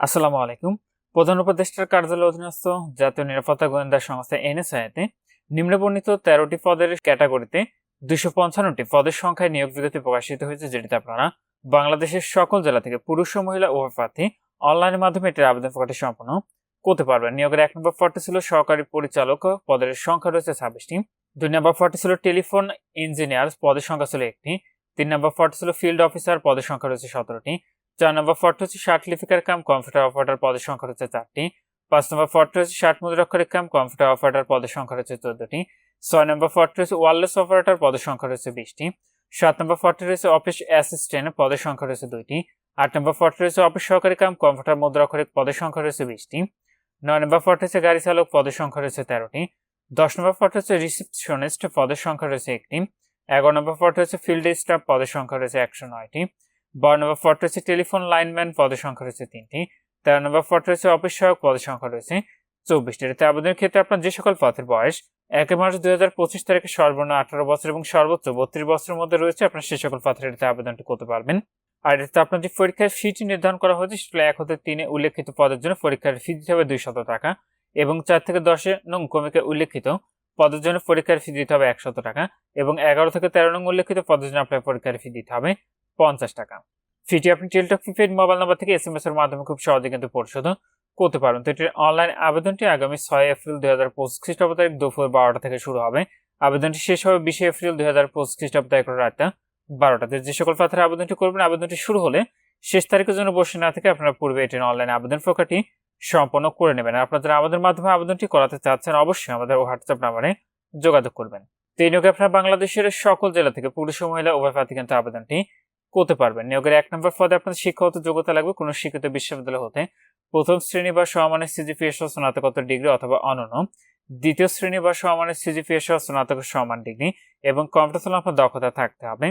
আসসালামু আলাইকুম। প্রধান উপদেষ্টার কার্যালয় অধীনস্থ জাতীয় নিরাপত্তা গোয়েন্দা সংস্থা এনএসআইতে নিম্নবর্ণিত তেরোটি পদের ক্যাটাগরিতে দুশো পঞ্চান্নটি পদের সংখ্যায় নিয়োগ বিজ্ঞপ্তি প্রকাশিত হয়েছে, যেটিতে আপনারা বাংলাদেশের সকল জেলা থেকে পুরুষ ও মহিলা উভয় প্রার্থী অনলাইনের মাধ্যমে এটির আবেদন প্রকাশটি সম্পন্ন করতে পারবেন। নিয়োগের এক নম্বর পদটি ছিল সহকারী পরিচালক, পদের সংখ্যা রয়েছে ছাব্বিশটি দুই নম্বর পদটি ছিল টেলিফোন ইঞ্জিনিয়ার, পদের সংখ্যা ছিল একটি তিন নম্বর পদটি ছিল ফিল্ড অফিসার, পদের সংখ্যা রয়েছে সতেরোটি চার নম্বর ফর্টি হচ্ছে ষাট লিপিকার কাম কম্পিউটার অপারেটর পদের সংখ্যা হচ্ছে চারটি। পাঁচ নম্বর ফর্টি হচ্ছে ষাট মুদ্রাক্ষরের কাম কম্পিউটার অপারেটর পদের সংখ্যা হচ্ছে চোদ্দটি। ছয় নম্বর ফর্টি হচ্ছে ওয়ারলেস অপারেটর পদের সংখ্যা রয়েছে বিশটি। সাত নম্বর ফর্টি রয়েছে অফিস অ্যাসিস্ট্যান্ট পদের সংখ্যা রয়েছে দুইটি। আট নম্বর ফর্টি রয়েছে অফিস সহকারী কাম কম্পিউটার মুদ্রাক্ষরিক পদের সংখ্যা রয়েছে বিশটি। নয় নম্বর ফর্টি হচ্ছে গাড়ি চালক পদের সংখ্যা রয়েছে তেরোটি। দশ নম্বর ফর্টি হচ্ছে রিসিপশনিস্ট পদের সংখ্যা রয়েছে একটি। এগারো নম্বর ফর্টি হচ্ছে ফিল্ড স্টাফ পদের সংখ্যা রয়েছে একশো নয়টি। বারো নম্বর হচ্ছে টেলিফোন লাইনম্যান পদের সংখ্যা রয়েছে তিনটি, তেরো নম্বর হচ্ছে অফিস সহায়ক পদের সংখ্যা রয়েছে চব্বিশটি। এতে আবেদনের ক্ষেত্রে আপনার যে সকল পথের বয়স, এক মার্চ দুই হাজার পঁচিশ তারিখে সর্বনিম্ন আঠারো বছর এবং সর্বোচ্চ বত্রিশ বছরের মধ্যে রয়েছে, আপনার সে সকল পথের এটাতে আবেদনটি করতে পারবেন। আর এতে আপনার যে পরীক্ষার ফিটি নির্ধারণ করা হয়েছে সেটা এক হতে তিনে উল্লেখিত পদের জন্য পরীক্ষার ফি দিতে হবে দুইশত টাকা এবং চার থেকে দশে নং কমিকে উল্লেখিত পদের জন্য পরীক্ষার ফি দিতে হবে একশত টাকা এবং এগারো থেকে তেরো নং উল্লেখিত পদের জন্য আপনার পরীক্ষার ফি দিতে হবে। পঞ্চাশ টাকা। ফিটি আপনি টেলটক প্রিপেড মোবাইল নাম্বার থেকে এস এম এস এর মাধ্যমে খুব সহজে কিন্তু পরিশোধ করতে পারেন তো এটির অনলাইন আবেদনটি আগামী ছয় এপ্রিল দুই হাজার পঁচিশ খ্রিস্টাব্দ তারিখ দুপুর বারোটা থেকে শুরু হবে। আবেদনটি শেষ হবে বিশে এপ্রিল দুই হাজার পঁচিশ খ্রিস্টাব্দ তারিখ রাতটা বারোটাতে যে সকল প্রার্থীরা আবেদনটি করবেন, আবেদনটি শুরু হলে শেষ তারিখের জন্য বসে না থেকে আপনারা পূর্বে এটির অনলাইন আবেদন প্রক্রিয়াটি সম্পন্ন করে নেবেন। আর আপনারা আমাদের মাধ্যমে আবেদনটি করাতে চাচ্ছেন, অবশ্যই আমাদের হোয়াটসঅ্যাপ নাম্বারে যোগাযোগ করবেন। তো আপনারা বাংলাদেশের সকল জেলা থেকে পুরুষ ও মহিলা উভয় প্রার্থী কিন্তু আবেদনটি করতে পারবেন। নিয়োগের এক নম্বর পদে আপনাদের শিক্ষাগত যোগ্যতা লাগবে কোনো শিক্ষিত বিশ্ববিদ্যালয় হতে। প্রথম শ্রেণি বা সমানের সিজিপিএ সহ স্নাতকোত্তর ডিগ্রি অথবা অনন্য। দ্বিতীয় শ্রেণি বা সমানের সিজিপিএ সহ সমান ডিগ্রি এবং কম্পিউটার আপনার দক্ষতা থাকতে হবে।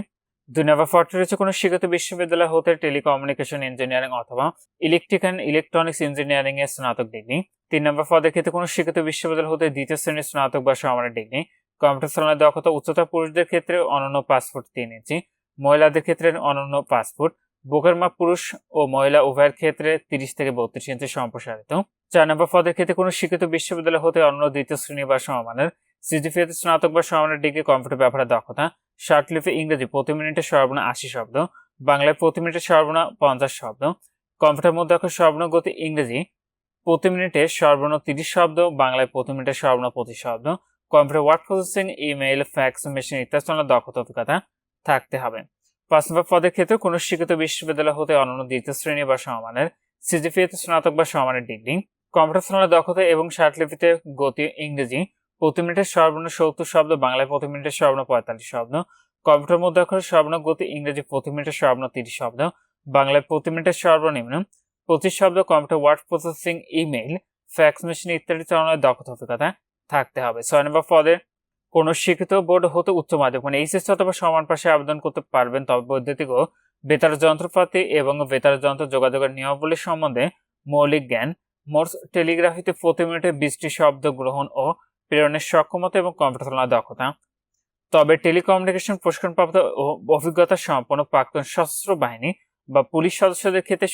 দুই নম্বর পদটি রয়েছে কোনো শিক্ষিত বিশ্ববিদ্যালয় হতে টেলিকমিউনিকেশন ইঞ্জিনিয়ারিং অথবা ইলেকট্রিক অ্যান্ড ইলেকট্রনিক্স ইঞ্জিনিয়ারিং এর স্নাতক ডিগ্রি। তিন নম্বর পদের ক্ষেত্রে কোনো শিক্ষিত বিশ্ববিদ্যালয় হতে দ্বিতীয় শ্রেণির স্নাতক বা সমানের ডিগ্রি। কম্পিউটার চালানোর দক্ষতা উচ্চতা পুরুষদের ক্ষেত্রে অনন্য পাসপোর্ট তিন ইঞ্চি। মহিলাদের ক্ষেত্রে অনন্য পাসপোর্ট, বুকের মাপ পুরুষ ও মহিলা উভয়ের ক্ষেত্রে তিরিশ থেকে বত্রিশ ইঞ্চি সম্প্রসারিত। চার নম্বর পদের ক্ষেত্রে কোনো শিক্ষিত বিশ্ববিদ্যালয় হতে অন্য দ্বিতীয় শ্রেণি বা সমমানের সিজিপিএতে স্নাতক বা সমানের ডিগ্রি কম্পিউটার ব্যাপারে দক্ষতা শার্টলিপে ইংরেজি প্রতি মিনিটে সর্বনা আশি শব্দ, বাংলায় প্রতি মিনিটে সর্বনা পঞ্চাশ শব্দ, কম্পিউটার মধ্যে অক্ষর সর্বনা গতি ইংরেজি প্রতি মিনিটে সর্বনা তিরিশ শব্দ, বাংলায় প্রতি মিনিটে সর্বনা পঁচিশ শব্দ, computer word processing, email, fax, machine ইত্যাদি দক্ষতা অভিজ্ঞতা। থাকতে হবে। পাঁচ নম্বর পদের ক্ষেত্রে কোনো শিক্ষিত বিশ্ববিদ্যালয় হতে অনন্য দ্বিতীয় শ্রেণি বা সমানের, সিজিপিএতে স্নাতক বা সমানের ডিগ্রি, কম্পিউটার দক্ষতা এবং শার্টলিপিতে গতি, ইংরেজি, প্রতি মিনিটে সর্বনিম্ন সত্তর শব্দ, বাংলায় প্রতি মিনিটে সর্বনিম্ন পঁয়তাল্লিশ শব্দ, কম্পিউটার মধ্যে অক্ষরে সর্বনিম্ন গতি, ইংরেজি প্রতি মিনিটে সর্বনিম্ন তিরিশ শব্দ, বাংলায় প্রতি মিনিটে সর্বনিম্ন পঁচিশ শব্দ, computer word processing, email, fax machine ইত্যাদি চালানোর দক্ষতা অভিজ্ঞতা থাকতে হবে। ছয় নম্বর পদে কোনো শিক্ষিত বোর্ড হতে উচ্চ মাধ্যমিক। মানে এইচএস অথবা সমান পাশে আবেদন করতে পারবেন তবে বৈদ্যুতিক ও বেতার যন্ত্রপাতি এবং বেতার যন্ত্র যোগাযোগের নিয়মাবলী সম্বন্ধে মৌলিক জ্ঞান মোর্স টেলিগ্রাফিতে প্রতি মিনিটে বিশটি শব্দ গ্রহণ ও প্রেরণের সক্ষমতা এবং কম্পিউটার চালানোর দক্ষতা। তবে টেলিকমিউনিকেশন প্রশিক্ষণপ্রাপ্ত ও অভিজ্ঞতা সম্পন্ন প্রাক্তন সশস্ত্র বাহিনী বা পুলিশ সদস্যদের ক্ষেত্রে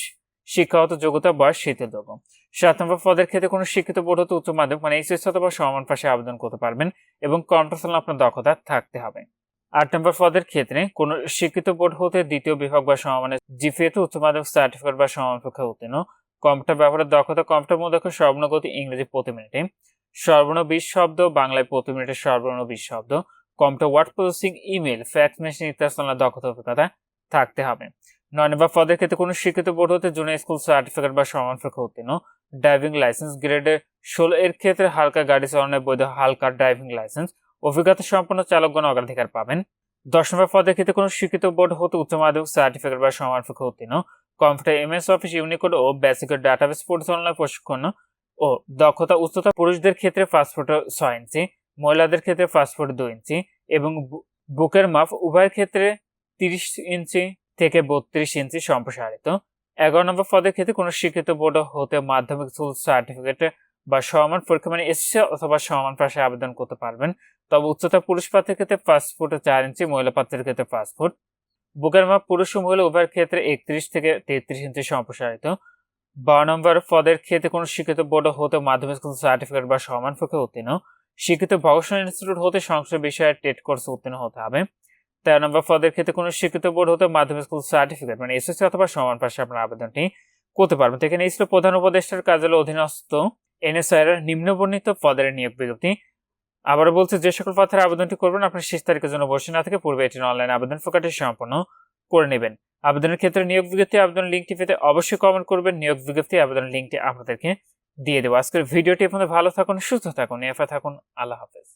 শিক্ষাগত যোগ্যতা বয়স শিথিলযোগ্য সাত নম্বর পদের ক্ষেত্রে কোনো শিক্ষিত বোর্ড হতে উচ্চ মাধ্যমিক মানে এইচএস অথবা সমান পাশে আবেদন করতে পারবেন এবং কম্পিউটার আপনার দক্ষতা থাকতে হবে। আট নম্বর পদের ক্ষেত্রে কোন শিক্ষিত বোর্ড হতে দ্বিতীয় বিভাগ বা সমানের জিপিএতে উচ্চ মাধ্যমিক সার্টিফিকেট বা সমান পরীক্ষা উত্তীর্ণ। কম্পিউটার ব্যবহারের দক্ষতা, কম্পিউটার মধ্যে সর্বনগতি ইংরেজি প্রতি মিনিটে। সর্বর্ণ বিশ শব্দ, বাংলায় প্রতি মিনিটে সর্বর্ণ বিশ শব্দ। Computer word processing email fax machine ইত্যাদি দক্ষতা, অভিজ্ঞতা থাকতে হবে। নয় নম্বর, পদের ক্ষেত্রে কোনো শিক্ষিত বোর্ড হতে জুনিয়র স্কুল সার্টিফিকেট বা সমান পরীক্ষা উত্তীর্ণ। ড্রাইভিং লাইসেন্স গ্রেডে ষোলো এর ক্ষেত্রে হালকা গাড়ি চালানোর বৈধ হালকা ড্রাইভিং লাইসেন্স অভিজ্ঞতা সম্পন্ন চালকগণ অগ্রাধিকার পাবেন। দশ নম্বর, পদের ক্ষেত্রে কোনো শিক্ষিত বোর্ড হতে উচ্চ মাধ্যমিক সার্টিফিকেট বা সমান উত্তীর্ণ। কম্পিউটার এমএস অফিস ইউনিকোড ও বেসিক ডাটাবেস পরিচালনার প্রশিক্ষণ ও দক্ষতা, উচ্চতা পুরুষদের ক্ষেত্রে পাসপোর্ট ছয় ইঞ্চি, মহিলাদের ক্ষেত্রে পাসপোর্ট দুই ইঞ্চি এবং বুকের মাপ উভয়ের ক্ষেত্রে তিরিশ ইঞ্চি থেকে বত্রিশ ইঞ্চি সম্প্রসারিত। এগারো নম্বর পদের ক্ষেত্রে কোনো শিক্ষিত বোর্ড হতে মাধ্যমিক স্কুল সার্টিফিকেট বা সমান পরীক্ষা মানে এসএসসি অথবা সমান পাশে আবেদন করতে পারবেন। তবে উচ্চতা পুরুষ পাত্রের ক্ষেত্রে পাসপোর্ট চার ইঞ্চি, মহিলা পাত্রের ক্ষেত্রে পাসপোর্ট বুকের মাপ পুরুষ ও মহিলা উভয়ের ক্ষেত্রে একত্রিশ থেকে তেত্রিশ ইঞ্চি সম্প্রসারিত। বারো নম্বর পদের ক্ষেত্রে কোনো শিক্ষিত বোর্ড হতে মাধ্যমিক স্কুল সার্টিফিকেট বা সমান পক্ষে উত্তীর্ণ। শিক্ষিত ভবিষ্যৎ ইনস্টিটিউট হতে সংশ্লিষ্ট বিষয়ে টেট কোর্স উত্তীর্ণ হতে হবে। তেরো নম্বর পদের ক্ষেত্রে কোনো শিক্ষিত বোর্ড হতে মাধ্যমিক স্কুল সার্টিফিকেট মানে এসএসসি অথবা সমান পাশে আপনার আবেদনটি করতে পারবেন। তো এখানে ছিল প্রধান উপদেষ্টার কার্যালয় অধীনস্থ এনএসআইআর নিম্নবর্ণিত পদের নিয়োগ বিজ্ঞপ্তি। আবার বলছে, যে সকল পথের আবেদনটি করবেন, আপনার শেষ তারিখের জন্য বসে না থেকে পূর্বে এটির অনলাইন আবেদন প্রকারটি সম্পন্ন করে নেবেন। আবেদনের ক্ষেত্রে নিয়োগ বিজ্ঞপ্তি আবেদন লিঙ্কটি পেতে অবশ্যই কমেন্ট করবেন। নিয়োগ বিজ্ঞপ্তি আবেদন লিঙ্কটি আপনাদেরকে দিয়ে দেবো। আজকের ভিডিওটি আপনাদের ভালো থাকুন, সুস্থ থাকুন এফা থাকুন। আল্লাহ হাফেজ।